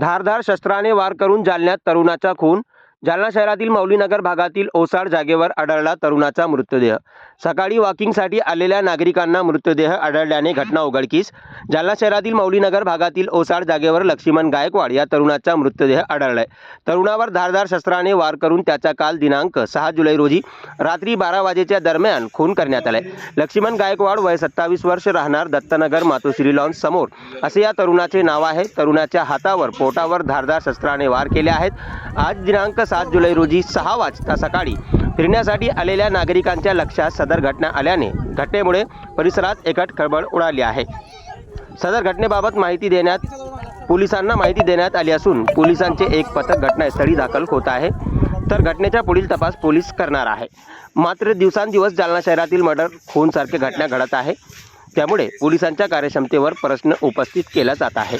धारधार शस्त्राने वार करून जालन्यात तरुणाचा खून जालना शहरातील मौलीनगर भागातील ओसाड जागेवर आढळला तरुणाचा मृतदेह. सकाळी वॉकिंगसाठी आलेल्या नागरिकांना मृतदेह आढळल्याने घटना उघडकीस. जालना शहरातील मौलीनगर भागातील ओसाड जागेवर लक्ष्मण गायकवाड या तरुणाचा मृतदेह आढळलाय. तरुणावर धारदार शस्त्राने वार करून त्याचा काल दिनांक सहा जुलै रोजी रात्री बारा वाजेच्या दरम्यान खून करण्यात आलाय. लक्ष्मण गायकवाड वय सत्तावीस वर्ष राहणार दत्तनगर मातोश्री लॉन्स समोर. असे या तरुणाचे नाव आहे. तरुणाच्या हातावर पोटावर धारदार शस्त्राने वार केले आहेत. आज दिनांक सात जुलै रोजी सहा वाजता सकाळी फिरण्यासाठी आलेल्या नागरिकांच्या लक्षात सदर घटना आल्याने घटनेमुळे परिसरात एकट खळबळ उडाली आहे. सदर घटनेबाबत माहिती देण्यात पोलिसांना माहिती देण्यात आली असून पोलिसांचे एक पथक घटनास्थळी दाखल होत आहे. तर घटनेचा पुढील तपास पोलीस करणार आहे. मात्र दिवसांदिवस जालना शहरातील मर्डर खूनसारखे घटना घडत आहे. त्यामुळे पोलिसांच्या कार्यक्षमतेवर प्रश्न उपस्थित केला जात आहे.